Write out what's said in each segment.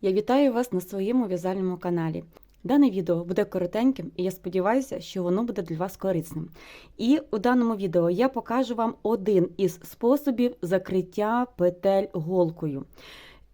Я вітаю вас на своєму в'язальному каналі. Дане відео буде коротеньким, і я сподіваюся, що воно буде для вас корисним. І у даному відео я покажу вам один із способів закриття петель голкою.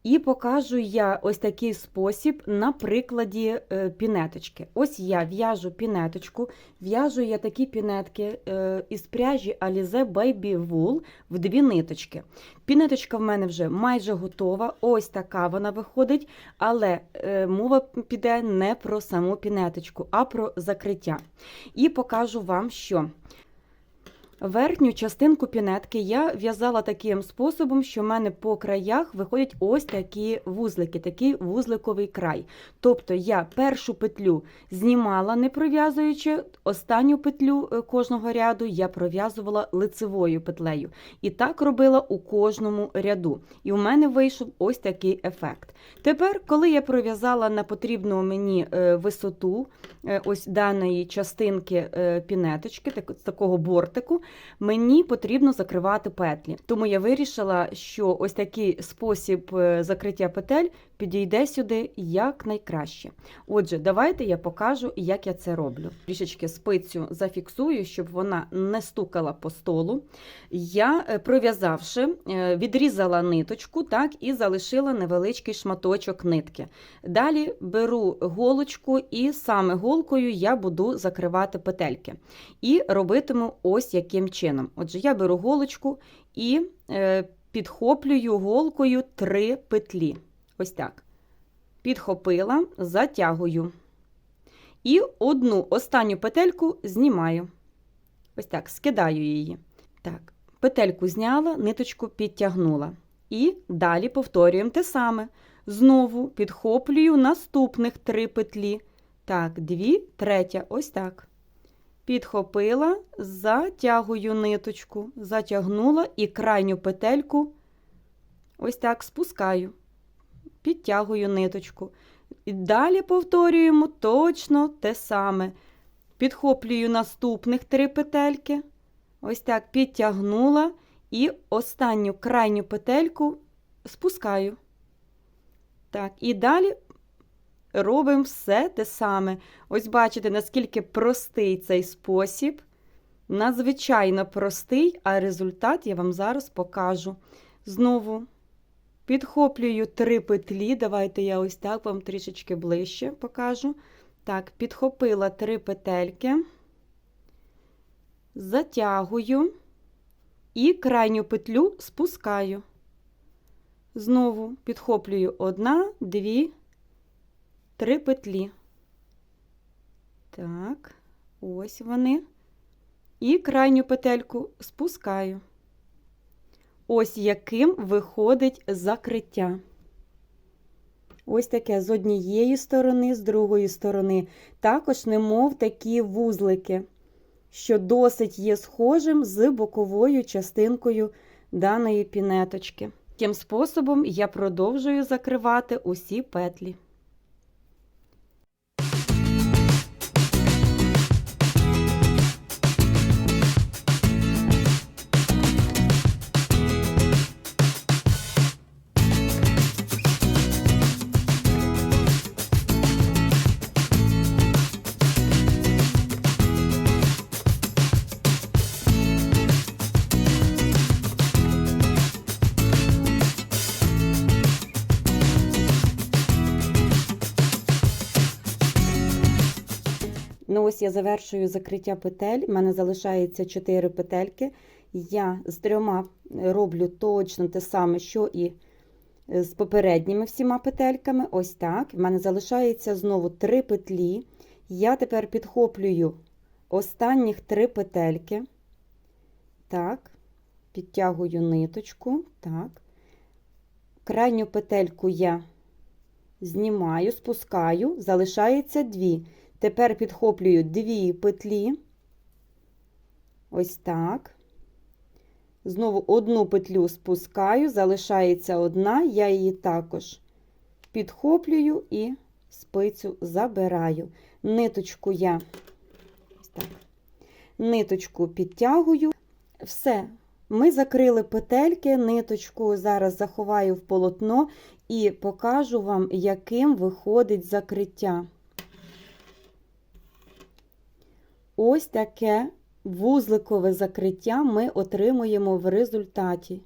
І покажу я ось такий спосіб на прикладі е, пінеточки. Ось я в'яжу пінеточку, в'яжу я такі пінетки е, із пряжі Alize Baby Wool в дві ниточки. Пінеточка в мене вже майже готова, ось така вона виходить, але е, мова піде не про саму пінеточку, а про закриття. І покажу вам, що. Верхню частинку пінетки я в'язала таким способом, що в мене по краях виходять ось такі вузлики, такий вузликовий край. Тобто я першу петлю знімала, не пров'язуючи, останню петлю е, кожного ряду я пров'язувала лицевою петлею. І так робила у кожному ряду. І у мене вийшов ось такий ефект. Тепер, коли я пров'язала на потрібну мені е, висоту е, ось даної частинки пінеточки, такого бортику, мені потрібно закривати петлі. Тому я вирішила, що ось такий спосіб е, закриття петель підійде сюди якнайкраще. Отже, давайте я покажу, як я це роблю. Трішечки спицю зафіксую, щоб вона не стукала по столу. Я, е, пров'язавши, е, відрізала ниточку так, і залишила невеличкий шматочок нитки. Далі беру голочку, і саме голкою я буду закривати петельки. І робитиму ось яким чином. Отже, я беру голочку і е, підхоплюю голкою три петлі. Ось так. Підхопила, затягую. І одну останню петельку знімаю. Ось так, скидаю її. Так, петельку зняла, ниточку підтягнула. І далі повторюємо те саме. Знову підхоплюю наступних три петлі. Так, дві, третя, ось так. Підхопила, затягую ниточку, затягнула і крайню петельку ось так спускаю, підтягую ниточку. І далі повторюємо точно те саме. Підхоплюю наступних три петельки, ось так підтягнула і останню крайню петельку спускаю. Так, і далі робимо все те саме. Ось бачите, наскільки простий цей спосіб. Надзвичайно простий, а результат я вам зараз покажу. Знову підхоплюю три петлі. Давайте я ось так вам трішечки ближче покажу. Так, підхопила три петельки, затягую і крайню петлю спускаю. Знову підхоплюю одна, дві, три петлі. Так, ось вони. І крайню петельку спускаю. Ось яким виходить закриття. Ось таке з однієї сторони, з другої сторони. Також немов такі вузлики, що досить є схожим з боковою частинкою даної пінеточки. Таким способом я продовжую закривати усі петлі. Ось я завершую закриття петель. У мене залишається 4 петельки. Я з трьома роблю точно те саме, що і з попередніми всіма петельками. Ось так. У мене залишається знову 3 петлі. Я тепер підхоплюю останніх 3 петельки. Так, підтягую ниточку. Так. Крайню петельку я знімаю, спускаю, залишається 2. Тепер підхоплюю дві петлі, ось так. Знову одну петлю спускаю, залишається одна, я її також підхоплюю і спицю забираю. Ниточку я так, ниточку підтягую. Все, Ми закрили петельки, ниточку зараз заховаю в полотно і покажу вам, яким виходить закриття. Ось таке вузликове закриття ми отримуємо в результаті.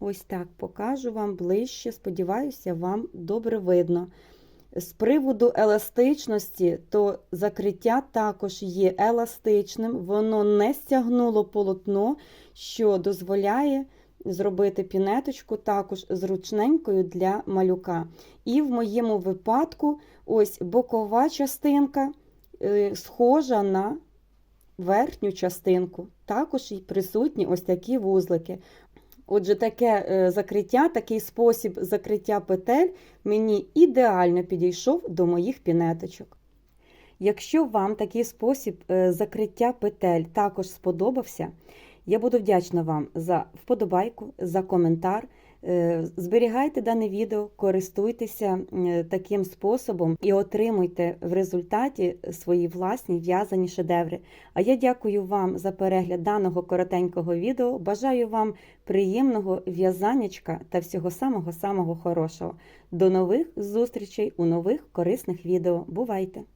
Ось так покажу вам ближче, сподіваюся, вам добре видно. З приводу еластичності, то закриття також є еластичним, воно не стягнуло полотно, що дозволяє зробити пінеточку також зручненькою для малюка. І в моєму випадку ось бокова частинка схожа на верхню частинку. Також і присутні ось такі вузлики. Отже, таке е, закриття, такий спосіб закриття петель мені ідеально підійшов до моїх пінеточок. Якщо вам такий спосіб е, закриття петель також сподобався, я буду вдячна вам за вподобайку, за коментар. Е, Зберігайте дане відео, користуйтеся таким способом і отримуйте в результаті свої власні в'язані шедеври. А я дякую вам за перегляд даного коротенького відео. Бажаю вам приємного в'язаннячка та всього самого самого хорошого. До нових зустрічей у нових корисних відео. Бувайте!